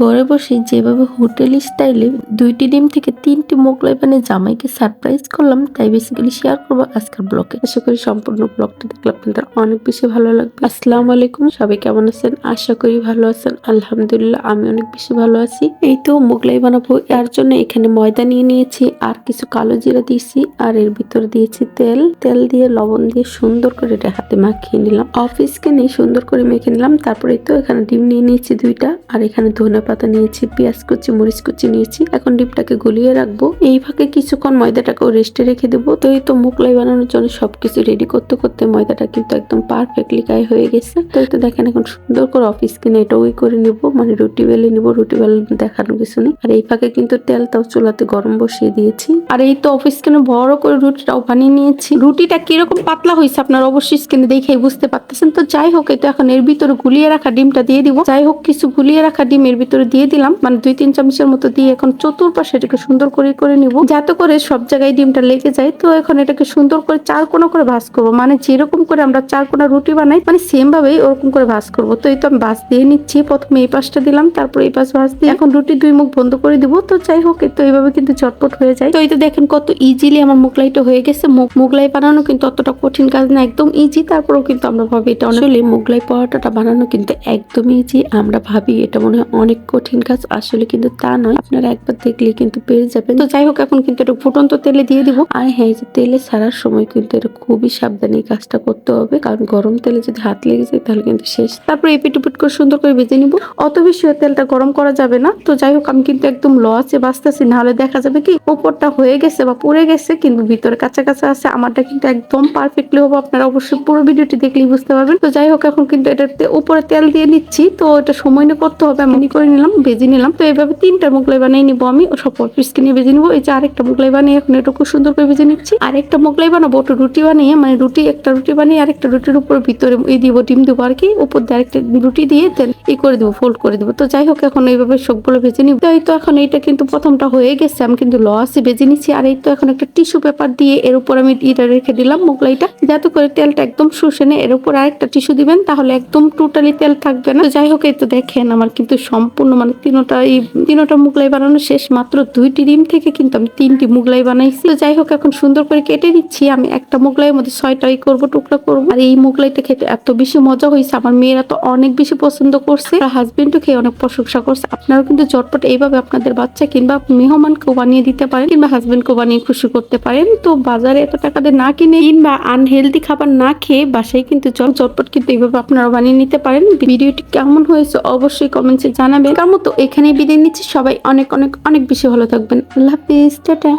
ঘরে বসে যেভাবে হোটেল স্টাইলে দুইটি ডিম থেকে তিনটি মোগলাই বানিয়ে জামাইকে সারপ্রাইজ করলাম, তাই বেসিক্যালি শেয়ার করব আজকের ব্লগে আশা করি সম্পূর্ণ ব্লগটা দেখলে আপনাদের অনেক বেশি ভালো লাগবে। আসসালামু আলাইকুম, সবাই কেমন আছেন? আশা করি ভালো আছেন। আলহামদুলিল্লাহ আমি অনেক বেশি ভালো আছি। এই তো মোগলাই বানাবো, এর জন্য এখানে ময়দা নিয়ে নিয়েছি, আর কিছু কালো জিরা দিয়েছি, আর এর ভিতরে দিয়েছি তেল। তেল দিয়ে লবণ দিয়ে সুন্দর করে এটা হাতে মাখিয়ে নিলাম। অফিসকে নিয়ে সুন্দর করে মেখে নিলাম তারপরে তো এখানে ডিম নিয়ে নিয়েছি দুইটা, আর এখানে ধনে পাতা নিয়েছি, পেঁয়াজ কুচি, মরিচ কুচি নিয়েছি। এখন ডিমটাকে গলিয়ে রাখব। এই ফাঁকে কিছুক্ষণ ময়দাটাকেও রেস্টে রেখে দেবো। তো এই তো মোগলাই বানানোর জন্য সবকিছু রেডি করতে করতে ময়দাটা কিন্তু একদম পারফেক্টলি গায়ে হয়ে গেছে। তো এই তো দেখেন এখন সুন্দর করে অফিস কিনে এটা ওই করে নিব। মানে রুটি বেলে নিব, রুটি বেলে দেখানো কিছু নেই। আর এই ফাঁকে কিন্তু তেলটাও চুলাতে গরম বসিয়ে দিয়েছি। আর এই তো অফিস কিনে বড় করে রুটিটাও বানিয়ে নিয়েছি। রুটিটা কীরকম পাতলা হয়েছে আপনার অবশ্যই স্কিনে দেখেই বুঝতে পারতেছেন। তো যাই হোক, এই তো এখন এর ভিতরে গুলিয়ে রাখা ডিমটা দিয়ে দিব। যাই হোক, কিছু গুলিয়ে রাখা ডিম এর ভিতরে দিয়ে দিলাম। মানে দুই তিন চামচের মতো দিয়ে এখন চতুর্পাশে এটাকে সুন্দর করে করে নিব। যাতে করে সব জায়গায় ডিমটা লেগে যায়। তো এখন এটাকে সুন্দর করে চার কোনা করে ভাজ করব। মানে যেরকম করে আমরা চার কোনা রুটি বানাই মানে সেম ভাবেই ওরকম করে ভাজ করব। তো এই তো আমি ভাজ দিয়ে নিচ্ছি। প্রথমে এই পাশটা দিলাম, তারপর এই পাশ ভাজ দিয়ে এখন রুটি দুই মুখ বন্ধ করে দিব। তো যাই হোক তো এইভাবে কিন্তু চটপট হয়ে যায়। তো এই তো দেখেন কত ইজিলি আমার মুগলাইটা হয়ে গেছে। মোগলাই বানানো কিন্তু অতটা কঠিন কাজ না, একদম ইজি তারপরেও কিন্তু আমরা ভাবি এটা অনেক মোগলাই পরোটাটা বানানো কিন্তু একদমই ইজি আমরা ভাবি এটা মনে হয় অনেক কঠিন কাজ আসলে কিন্তু তা নয়। আপনারা একবার দেখলে কিন্তু পেরে যাবেন। তো যাই হোক, এখন কিন্তু এটা ফুটন্ত তেলে দিয়ে দিব। আর হ্যাঁ যে তেলে ছাড়ার সময় কিন্তু এটা খুবই সাবধানে কাজটা করতে হবে। কারণ গরম তেলে যদি হাত লেগে যায়, তাহলে কিন্তু শেষ। তারপরে এপিট উপিট করে সুন্দর করে ভেজে নিব। অত বেশি তেলটা গরম করা যাবে না। তো যাই হোক, আমি কিন্তু একদম লসে বাঁচতেছি। নাহলে দেখা যাবে কি উপরটা হয়ে গেছে বা পুড়ে গেছে, কিন্তু ভিতরে কাঁচা কাঁচা আছে। আমারটা কিন্তু একদম পারফেক্টলি হবে। আপনারা অবশ্যই পুরো ভিডিওটি দেখলেই বুঝতে পারবেন। তো যাই হোক, এখন কিন্তু এটাতে উপরে তেল দিয়ে নিচ্ছি। তো এটা সময় নিয়ে করতে হবে। আমি করে নিলাম, বেজে নিলাম। তো এইভাবে তিনটা মোগলাই বানিয়ে নিবো আমি। সব পিসকে নিয়ে ভেজে নিবো। এই যে আরেকটা মোগলাই বানিয়ে এখন এটা খুব সুন্দর করে ভেজে নিচ্ছি। আরেকটা মোগলাই বানাবো, ওটা রুটি বানিয়ে মানে রুটি, একটা রুটি বানিয়ে আরেকটা রুটির উপর ভিতরে এই দিব, ডিম দেবো আর কি। উপর দিয়ে আরেকটা রুটি দিয়ে তেল ই করে দেবো ফোল্ড করে দেবো। তো যাই হোক, এখন এইভাবে সবগুলো ভেজে নিব। তো এই তো এখন এইটা কিন্তু প্রথমটা হয়ে গেছে। আমি কিন্তু লসে ভেজে নিচ্ছি। আর এই তো এখন একটা টিস্যু পেপার দিয়ে এর উপর আমি এটা রেখে দিলাম মোগলাইটা। যাতে করে তেলটা একদম শুষে নেয়। এর উপর আরেকটা টিস্যু দিবেন, তাহলে একদম টোটালি তেল থাকবে না। যাই হোক, এই তো দেখেন, আমার কিন্তু সম্পূর্ণ মানে তিনোটা এই তিনোটা মুগলাই বানানো শেষ। মাত্র দুইটি ডিম থেকে কিন্তু আমি তিনটি মুগলাই বানাইছি। তো যাই হোক, এখন সুন্দর করে কেটে নিচ্ছি। আমি একটা মুগলাইয়ের মধ্যে ছয়টা ই করব, টুকরা করব। আর এই মুগলাইটা খেতে এত বেশি মজা হয়েছে। আমার মেয়েরা তো অনেক বেশি পছন্দ করছে। আর হাজবেন্ডও খেয়ে অনেক প্রশংসা করছে। আপনারাও কিন্তু চটপট এইভাবে আপনাদের বাচ্চা কিংবা মেহমানকেও বানিয়ে দিতে পারেন কিংবা হাজবেন্ডকেও বানিয়ে খুশি করতে পারেন। তো বাজারে এত টাকা দিয়ে না কিনে কিংবা আনহেলদি খাবার না খেয়ে বাসায় কিন্তু চট চটপট কিন্তু এইভাবে আপনারা বানিয়ে নিতে পারেন। ভিডিওটি কেমন হয়েছে অবশ্যই কমেন্টসে জানাবেন। তার মতো এখানেই বিদায় নিচ্ছি। সবাই অনেক অনেক অনেক বেশি ভালো থাকবেন। আল্লাহ হাফিজ, টাটা।